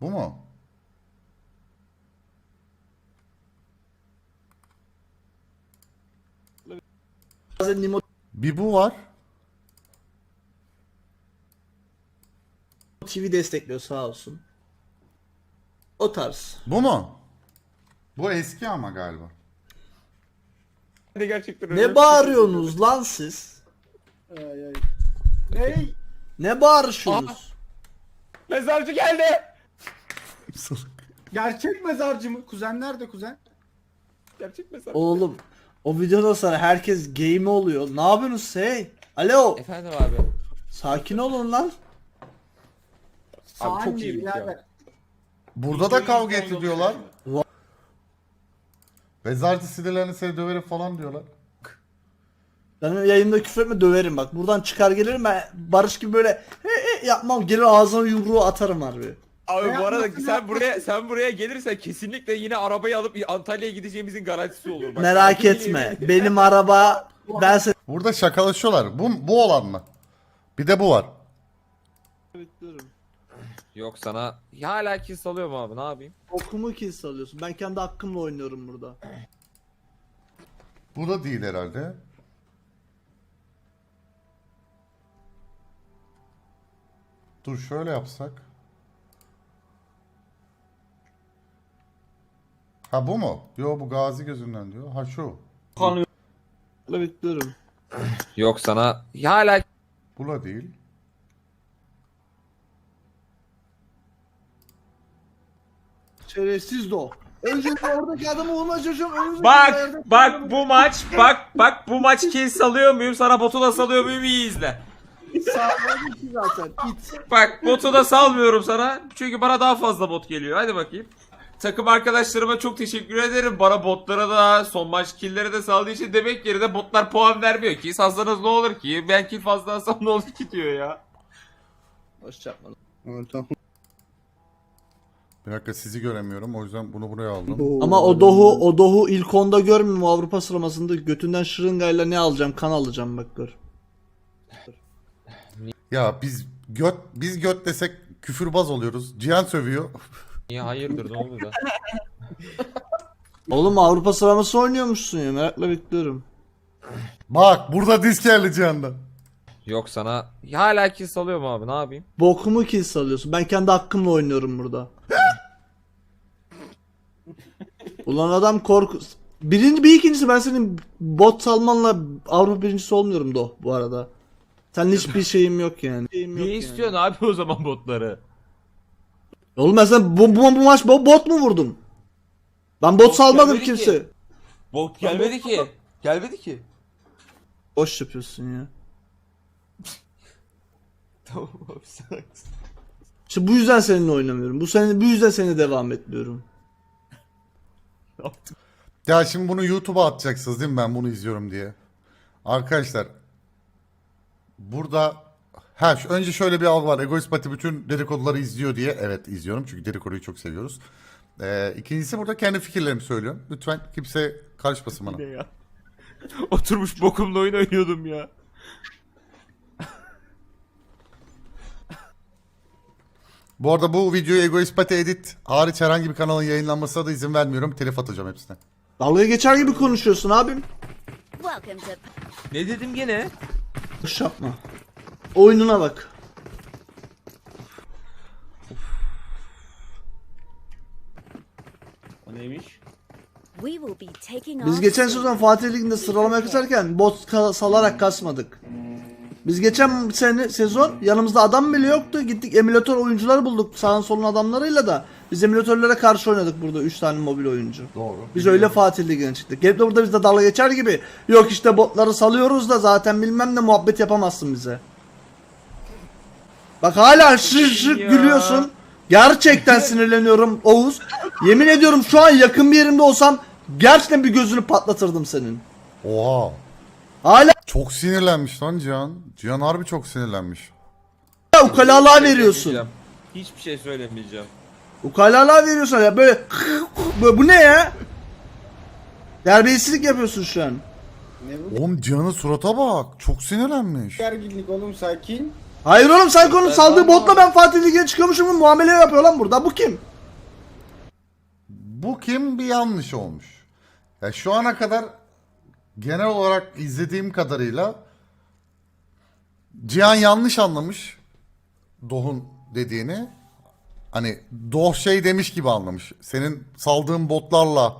Bu mu? Bazen Bir bu var. TV destekliyor sağ olsun. O tarz. Bu mu? Bu eski ama galiba. gerçekten öyle Ne bağırıyorsunuz lan siz? Ney? Ne bağırışıyorsunuz? Mezarcı geldi. Gerçek mezarcı mı? Kuzen nerede kuzen? Gerçek mezarcı. Oğlum o videodan sonra herkes game oluyor. Ne yapıyorsunuz hey? Alo. Efendim abi. Sakin olun lan. Abi çok ya. birader. Burada da kavga etti diyorlar. Mezarcı sinirlerini seni döverim falan diyorlar. Ben yayında küfür etme döverim bak. Buradan çıkar gelirim ben Barış gibi böyle he he yapmam. Gelir ağzına yumruğu atarım harbi. Abi Ne bu arada sen buraya sen buraya gelirsen kesinlikle yine arabayı alıp Antalya'ya gideceğimizin garantisi olur. Bak, Merak etme. Benim araba ben seni Burada şakalaşıyorlar. Bu, bu olan mı? Bir de bu var. Yok sana ya hala kill salıyorum abi ne yapayım? okumu kill alıyorsun. Ben kendi hakkımla oynuyorum burada. Bu da değil herhalde. Dur şöyle yapsak. Ha bu mu? Yo bu gazi gözünden diyor. Ha şu. Bekliyorum. Yok sana ya hala Bu da değil. Şerefsiz de o. Önce oradaki adamı vurma çocuğum. önümüzdeki Bak yerde- bak bu maç bak bak bu maç kill salıyor muyum sana botu da salıyor muyum iyi izle. Sağladı ki zaten. İt. Bak botu da salmıyorum sana çünkü bana daha fazla bot geliyor hadi bakayım. Takım arkadaşlarıma çok teşekkür ederim. Bana botlara da son maç killleri de sağladığı için demek yerine botlar puan vermiyor ki. Sazsanız ne olur ki? Ben kill fazla alsam ne olur ki diyor ya. Boş yapma. Bir dakika sizi göremiyorum. O yüzden bunu buraya aldım. Ama o Dohu, o Dohu ilk onda görmüyorum Avrupa sıralamasında götünden şırıngayla ne alacağım? Kan alacağım bak gör. Ya biz göt biz göt desek küfürbaz oluyoruz. Cihan sövüyor. Niye hayırdır ne oldu da? Oğlum Avrupa sıralaması oynuyormuşsun ya merakla bekliyorum. Bak burada disk geldi Cihan'dan. Yok sana ya hala kill salıyorum abi ne yapayım? Bokumu kill alıyorsun. Ben kendi hakkımla oynuyorum burada. Ulan adam korku... Birinci bir ikincisi ben senin bot salmanla Avrupa birincisi olmuyorum do bu arada. Sen hiçbir şeyim yok yani. Şeyim yok Niye yani. istiyorsun abi o zaman botları? Oğlum ben sana bu, bu, bu maç bo- bot mu vurdum? Ben bot, Bot salmadım kimse. ki. Bot gelmedi ki. Gelmedi ki. Boş yapıyorsun ya. Tamam abi sen. İşte bu yüzden seninle oynamıyorum. Bu sene bu yüzden seni devam etmiyorum. Ya şimdi bunu YouTube'a atacaksınız değil mi ben bunu izliyorum diye. Arkadaşlar burada ha şu- önce şöyle bir algı var. Egoist Pati bütün dedikoduları izliyor diye. Evet izliyorum çünkü dedikoduyu çok seviyoruz. Ee, ikincisi burada kendi fikirlerimi söylüyorum. Lütfen kimse karışmasın bana. Ne ya? Oturmuş bokumla oyun oynuyordum ya. Bu arada bu videoyu Egoist Pati Edit hariç herhangi bir kanalın yayınlanmasına da izin vermiyorum. Telif atacağım hepsine. Dalga geçer gibi konuşuyorsun abim. Ne dedim gene? Boş yapma. Oyununa bak. O neymiş? Biz geçen sezon Fatih Ligi'nde sıralama kasarken bot salarak kasmadık. Biz geçen sene sezon yanımızda adam bile yoktu. Gittik emülatör oyuncuları bulduk sağın solun adamlarıyla da. Biz emülatörlere karşı oynadık burada 3 tane mobil oyuncu. Doğru. Biz öyle Fatih Ligi'ne çıktık. Gelip de burada bizde dalga geçer gibi. Yok işte botları salıyoruz da zaten bilmem ne muhabbet yapamazsın bize. Bak hala şır şır Ya. gülüyorsun. Gerçekten sinirleniyorum Oğuz. Yemin ediyorum şu an yakın bir yerimde olsam gerçekten bir gözünü patlatırdım senin. Oha. Hala Çok sinirlenmiş lan Cihan. Cihan harbi çok sinirlenmiş. ukalalığa veriyorsun. Söylemeyeceğim. Hiçbir şey söylemeyeceğim. Ukalalığa veriyorsun ya böyle, böyle bu ne ya? Terbiyesizlik yapıyorsun şu an. Ne bu Oğlum Cihan'ın surata bak. Çok sinirlenmiş. gerginlik oğlum sakin. Hayır oğlum Psycho'nun saldığı botla ben Fatih Ligi'ne çıkıyormuşum muamele yapıyor lan burada. Bu kim? Bu kim bir yanlış olmuş. Ya şu ana kadar genel olarak izlediğim kadarıyla Cihan yanlış anlamış Doğun dediğini. Hani Doğ şey demiş gibi anlamış. Senin saldığın botlarla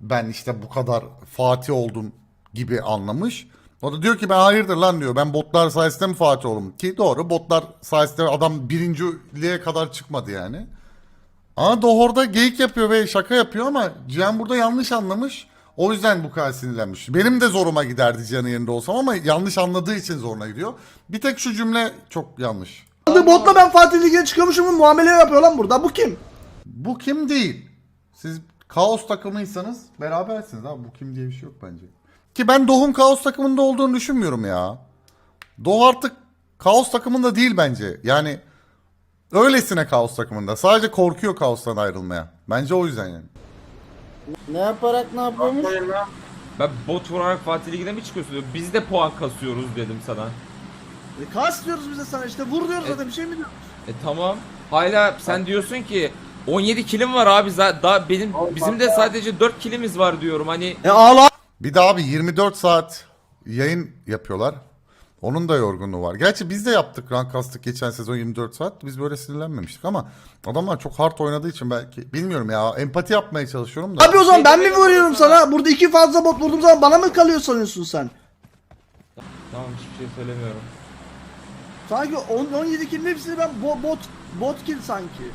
ben işte bu kadar Fatih oldum gibi anlamış. O da diyor ki ben hayırdır lan diyor. Ben botlar sayesinde mi Fatih oldum? Ki doğru botlar sayesinde adam birinciliğe kadar çıkmadı yani. Ama Dohor'da geyik yapıyor ve şaka yapıyor ama Cihan burada yanlış anlamış. O yüzden bu kadar sinirlenmiş. Benim de zoruma giderdi Cihan'ın yerinde olsam ama yanlış anladığı için zoruna gidiyor. Bir tek şu cümle çok yanlış. Saldığı botla ben Fatih Ligi'ne çıkıyormuşum gibi muamele yapıyor lan burada. Bu kim? Bu kim değil. Siz kaos takımıysanız berabersiniz abi. Bu kim diye bir şey yok bence. Ki ben Doğu'nun kaos takımında olduğunu düşünmüyorum ya. Doğu artık kaos takımında değil bence. Yani öylesine kaos takımında. Sadece korkuyor kaostan ayrılmaya. Bence o yüzden yani. Ne yaparak ne yapıyormuş? Ben bot vurarak Fatih Ligi'ne mi çıkıyorsun diyor. Biz de puan kasıyoruz dedim sana. E, kas diyoruz biz de sana işte vur diyoruz zaten bir şey mi diyoruz? E tamam. Hala sen diyorsun ki 17 kilim var abi. za- Daha benim bizim de sadece 4 kilimiz var diyorum. Hani E ağla. Bir de abi 24 saat yayın yapıyorlar. Onun da yorgunluğu var. Gerçi biz de yaptık rank kastık geçen sezon 24 saat. Biz böyle sinirlenmemiştik ama adamlar çok hard oynadığı için belki bilmiyorum ya empati yapmaya çalışıyorum da. Abi o zaman ben mi vuruyorum sana? Burada iki fazla bot vurduğum zaman bana mı kalıyor sanıyorsun sen? tamam hiçbir şey söylemiyorum. Sanki 10 17 kill hepsini ben bo- bot bot kill sanki.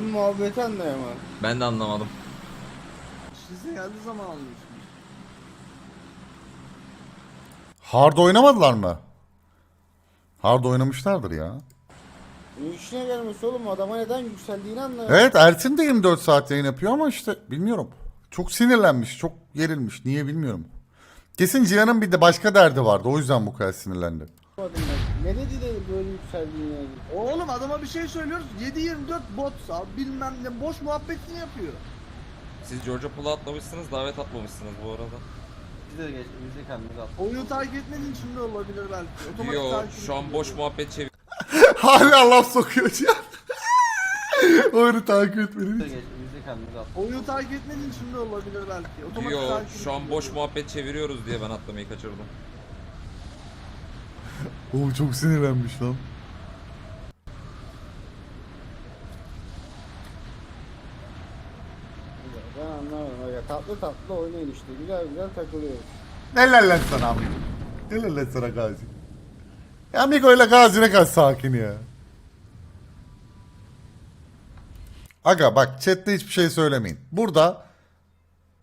Ben muhabbeti anlayamadım. Ben de anlamadım. Size geldiği zaman anlıyorsunuz. Hard oynamadılar mı? Hard oynamışlardır ya. İşine gelmesi oğlum adama neden yükseldiğini anlayamadım. Evet Ertin de 24 saat yayın yapıyor ama işte bilmiyorum. Çok sinirlenmiş, çok gerilmiş. Niye bilmiyorum. Kesin Cihan'ın bir de başka derdi vardı. O yüzden bu kadar sinirlendi. ben. Ne dedi de böyle yükseldiğini yani. Oğlum adama bir şey söylüyoruz. 7-24 bot sal bilmem ne boş muhabbetini yapıyor. Siz Georgia Pool'a atlamışsınız, davet atmamışsınız bu arada. Oyunu takip etmediğin için de olabilir belki. Otomatik Yo, takip şu an ediyor. boş muhabbet çevir. Hala laf sokuyor Cihan. Oyunu takip etmediğin için. Oyunu takip etmediğin için de olabilir belki. Otomatik Yo, takip şu an ediyor. boş muhabbet çeviriyoruz diye ben atlamayı kaçırdım. Oo çok sinirlenmiş lan. Ben anlamadım. Ya, tatlı tatlı oynayın işte. Güzel güzel takılıyoruz. Helal lan sana amigo. Helal lan sana Gazi. Ya amigo ile Gazi ne kadar sakin ya. Aga bak chatte hiçbir şey söylemeyin. Burada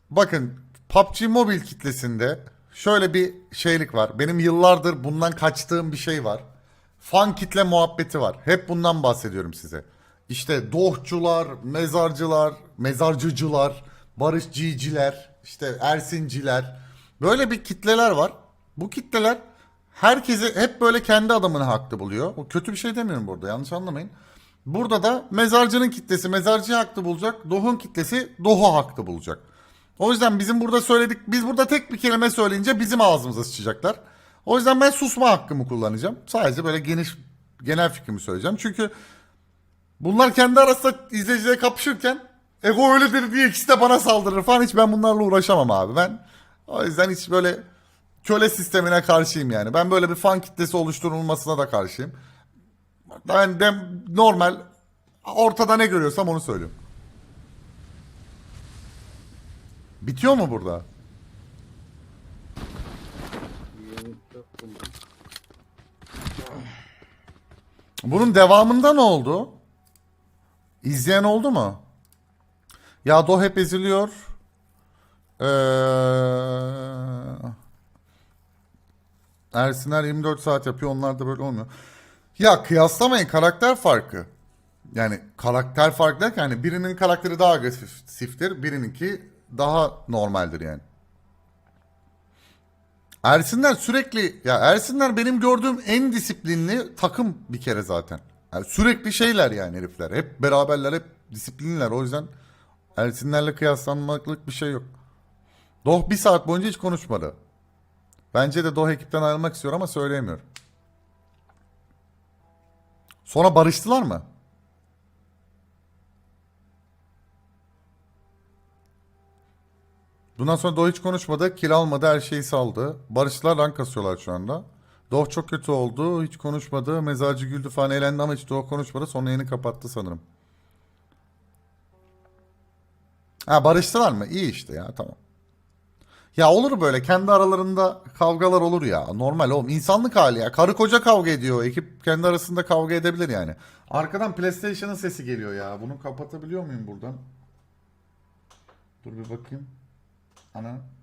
bakın PUBG Mobile kitlesinde şöyle bir şeylik var. Benim yıllardır bundan kaçtığım bir şey var. Fan kitle muhabbeti var. Hep bundan bahsediyorum size. İşte dohçular, mezarcılar, mezarcıcılar, barışçıcılar, işte ersinciler. Böyle bir kitleler var. Bu kitleler herkesi hep böyle kendi adamını haklı buluyor. O kötü bir şey demiyorum burada yanlış anlamayın. Burada da mezarcının kitlesi mezarcıyı haklı bulacak. Doh'un kitlesi Doh'u haklı bulacak. O yüzden bizim burada söyledik, biz burada tek bir kelime söyleyince bizim ağzımıza sıçacaklar. O yüzden ben susma hakkımı kullanacağım. Sadece böyle geniş genel fikrimi söyleyeceğim. Çünkü bunlar kendi arasında izleyicilere kapışırken ego öyledir diye ikisi de bana saldırır falan hiç ben bunlarla uğraşamam abi. Ben o yüzden hiç böyle köle sistemine karşıyım yani. Ben böyle bir fan kitlesi oluşturulmasına da karşıyım. Ben de normal ortada ne görüyorsam onu söylüyorum. Bitiyor mu burada? Bunun devamında ne oldu? İzleyen oldu mu? Ya Do hep eziliyor. Ee, Ersinler 24 saat yapıyor. Onlar da böyle olmuyor. Ya kıyaslamayın karakter farkı. Yani karakter farkı derken hani birinin karakteri daha agresiftir, birininki daha normaldir yani. Ersinler sürekli ya Ersinler benim gördüğüm en disiplinli takım bir kere zaten. Yani sürekli şeyler yani herifler. Hep beraberler, hep disiplinliler. O yüzden Ersinlerle kıyaslanmaklık bir şey yok. Doh bir saat boyunca hiç konuşmadı. Bence de Doh ekipten ayrılmak istiyor ama söyleyemiyor. Sonra barıştılar mı? Bundan sonra Doh hiç konuşmadı. Kil almadı. Her şeyi saldı. Barıştılar rank kasıyorlar şu anda. Doh çok kötü oldu. Hiç konuşmadı. Mezarcı güldü falan eğlendi ama hiç Doh konuşmadı. Sonra yayını kapattı sanırım. Ha barıştılar mı? İyi işte ya tamam. Ya olur böyle kendi aralarında kavgalar olur ya. Normal oğlum insanlık hali ya. Karı koca kavga ediyor. Ekip kendi arasında kavga edebilir yani. Arkadan PlayStation'ın sesi geliyor ya. Bunu kapatabiliyor muyum buradan? Dur bir bakayım. Ana.